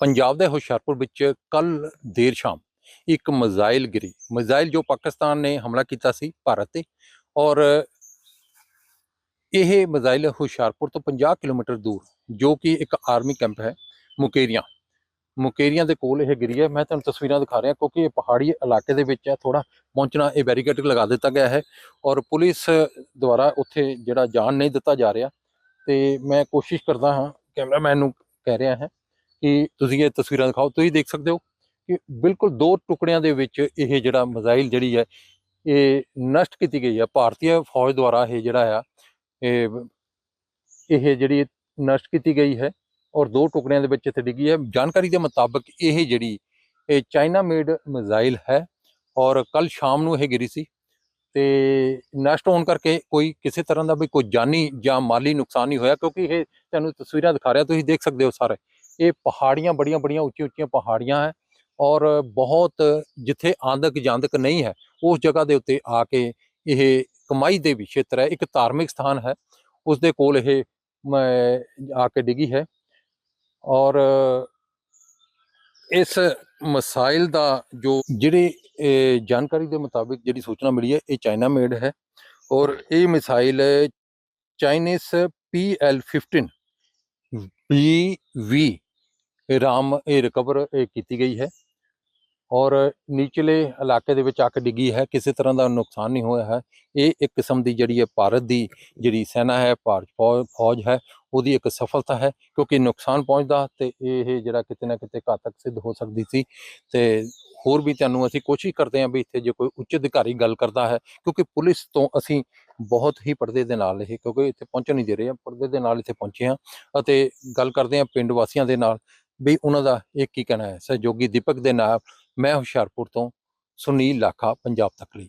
ਪੰਜਾਬ ਦੇ ਹੁਸ਼ਿਆਰਪੁਰ ਵਿੱਚ ਕੱਲ ਦੇਰ ਸ਼ਾਮ ਇੱਕ ਮਜ਼ਾਇਲ ਗਿਰੀ। ਮਿਜ਼ਾਈਲ ਜੋ ਪਾਕਿਸਤਾਨ ਨੇ ਹਮਲਾ ਕੀਤਾ ਸੀ ਭਾਰਤ ਤੇ ਔਰ ਇਹ ਮਿਜ਼ਾਈਲ ਹੁਸ਼ਿਆਰਪੁਰ ਤੋਂ 50 ਕਿਲੋਮੀਟਰ ਦੂਰ, ਜੋ ਕਿ ਇੱਕ ਆਰਮੀ ਕੈਂਪ ਹੈ, ਮੁਕੇਰੀਆਂ। ਮੁਕੇਰੀਆਂ ਦੇ ਕੋਲ ਇਹ ਗਿਰੀ ਹੈ। ਮੈਂ ਤੁਹਾਨੂੰ ਤਸਵੀਰਾਂ ਦਿਖਾ ਰਿਹਾ ਕਿਉਂਕਿ ਇਹ ਪਹਾੜੀ ਇਲਾਕੇ ਦੇ ਵਿੱਚ ਹੈ। ਥੋੜਾ ਪਹੁੰਚਣਾ, ਇਹ ਬੈਰੀਕੇਡ ਲਗਾ ਦਿੱਤਾ ਗਿਆ ਹੈ ਔਰ ਪੁਲਿਸ ਦੁਆਰਾ ਉੱਥੇ ਜਿਹੜਾ ਜਾਣ ਨਹੀਂ ਦਿੱਤਾ ਜਾ ਰਿਹਾ ਤੇ ਮੈਂ ਕੋਸ਼ਿਸ਼ ਕਰਦਾ ਹਾਂ, ਕੈਮਰਾਮੈਨ ਨੂੰ ਕਹਿ ਰਿਹਾ ਹੈ ਕਿ ਤੁਸੀਂ ਇਹ ਤਸਵੀਰਾਂ ਦਿਖਾਓ। ਤੁਸੀਂ ਦੇਖ ਸਕਦੇ ਹੋ ਕਿ ਬਿਲਕੁਲ ਦੋ ਟੁਕੜਿਆਂ ਦੇ ਵਿੱਚ ਇਹ ਜਿਹੜਾ ਮਿਜ਼ਾਈਲ ਜਿਹੜੀ ਹੈ, ਇਹ ਨਸ਼ਟ ਕੀਤੀ ਗਈ ਹੈ। ਭਾਰਤੀ ਫੌਜ ਦੁਆਰਾ ਇਹ ਜਿਹੜਾ ਆ, ਇਹ ਇਹ ਜਿਹੜੀ ਨਸ਼ਟ ਕੀਤੀ ਗਈ ਹੈ ਔਰ ਦੋ ਟੁਕੜਿਆਂ ਦੇ ਵਿੱਚ ਇੱਥੇ ਡਿੱਗੀ ਹੈ। ਜਾਣਕਾਰੀ ਦੇ ਮੁਤਾਬਕ ਇਹ ਜਿਹੜੀ ਇਹ ਚਾਈਨਾ ਮੇਡ ਮਿਜ਼ਾਈਲ ਹੈ ਔਰ ਕੱਲ ਸ਼ਾਮ ਨੂੰ ਇਹ ਗਿਰੀ ਸੀ। ਤੇ ਨਸ਼ਟ ਹੋਣ ਕਰਕੇ ਕੋਈ ਕਿਸੇ ਤਰ੍ਹਾਂ ਦਾ ਵੀ ਕੋਈ ਜਾਨੀ ਜਾਂ ਮਾਲੀ ਨੁਕਸਾਨ ਨਹੀਂ ਹੋਇਆ, ਕਿਉਂਕਿ ਇਹ ਤੁਹਾਨੂੰ ਤਸਵੀਰਾਂ ਦਿਖਾ ਰਿਹਾ, ਤੁਸੀਂ ਦੇਖ ਸਕਦੇ ਹੋ ਸਾਰੇ। ਇਹ ਪਹਾੜੀਆਂ ਬੜੀਆਂ ਬੜੀਆਂ ਉੱਚੀਆਂ ਉੱਚੀਆਂ ਪਹਾੜੀਆਂ ਹੈ ਔਰ ਬਹੁਤ ਜਿੱਥੇ ਆਂਦਕ ਜਾਂਦਕ ਨਹੀਂ ਹੈ, ਉਸ ਜਗ੍ਹਾ ਦੇ ਉੱਤੇ ਆ ਕੇ ਇਹ ਕਮਾਈ ਦੇ ਵੀ ਖੇਤਰ ਹੈ, ਇੱਕ ਧਾਰਮਿਕ ਸਥਾਨ ਹੈ। ਉਸ ਦੇ ਕੋਲ ਇਹ ਆ ਕੇ ਡਿੱਗੀ ਹੈ ਔਰ ਇਸ ਮਿਸਾਈਲ ਦਾ ਜੋ ਜਿਹੜੇ ਜਾਣਕਾਰੀ ਦੇ ਮੁਤਾਬਿਕ ਜਿਹੜੀ ਸੂਚਨਾ ਮਿਲੀ ਹੈ, ਇਹ ਚਾਈਨਾ ਮੇਡ ਹੈ ਔਰ ਇਹ missile Chinese PL15 BV Ram ਇਹ ਰਿਕਵਰ ਕੀਤੀ ਗਈ ਹੈ ਔਰ ਨੀਚਲੇ ਇਲਾਕੇ ਦੇ ਵਿੱਚ ਆ ਡਿੱਗੀ ਹੈ, ਕਿਸੇ ਤਰ੍ਹਾਂ ਦਾ ਨੁਕਸਾਨ ਨਹੀਂ ਹੋਇਆ ਹੈ। ਇਹ ਇੱਕ ਕਿਸਮ ਦੀ ਜਿਹੜੀ ਹੈ ਭਾਰਤ ਦੀ ਜਿਹੜੀ ਸੈਨਾ ਹੈ, ਭਾਰਤ ਫੌ- ਫੌਜ ਹੈ ਉਹਦੀ ਇੱਕ ਸਫਲਤਾ ਹੈ, ਕਿਉਂਕਿ ਨੁਕਸਾਨ ਪਹੁੰਚਦਾ ਤੇ ਇਹ ਜਿਹੜਾ ਕਿਤੇ ਨਾ ਕਿਤੇ ਘਾਤਕ ਸਿੱਧ ਹੋ ਸਕਦੀ ਸੀ। ਤੇ ਹੋਰ ਵੀ ਤੁਹਾਨੂੰ ਅਸੀਂ ਕੋਸ਼ਿਸ਼ ਕਰਦੇ ਹਾਂ ਵੀ ਇੱਥੇ ਜੇ ਕੋਈ ਉੱਚ ਅਧਿਕਾਰੀ ਗੱਲ ਕਰਦਾ ਹੈ, ਕਿਉਂਕਿ ਪੁਲਿਸ ਤੋਂ ਅਸੀਂ ਬਹੁਤ ਹੀ ਪਰਦੇ ਦੇ ਨਾਲ ਇਹ, ਕਿਉਂਕਿ ਇੱਥੇ ਪਹੁੰਚਣ ਨਹੀਂ ਦੇ ਰਹੇ ਹਾਂ, ਪਰਦੇ ਦੇ ਨਾਲ ਇੱਥੇ ਪਹੁੰਚੇ ਹਾਂ ਅਤੇ ਗੱਲ ਕਰਦੇ ਹਾਂ ਪਿੰਡ ਵਾਸੀਆਂ ਦੇ ਨਾਲ ਵੀ ਉਹਨਾਂ ਦਾ ਇਹ ਕੀ ਕਹਿਣਾ ਹੈ? ਸਹਿਯੋਗੀ ਦੀਪਕ ਦੇ ਨਾਲ ਮੈਂ ਹੁਸ਼ਿਆਰਪੁਰ ਤੋਂ ਸੁਨੀਲ ਲਾਖਾ, ਪੰਜਾਬ ਤੱਕ ਲਈ।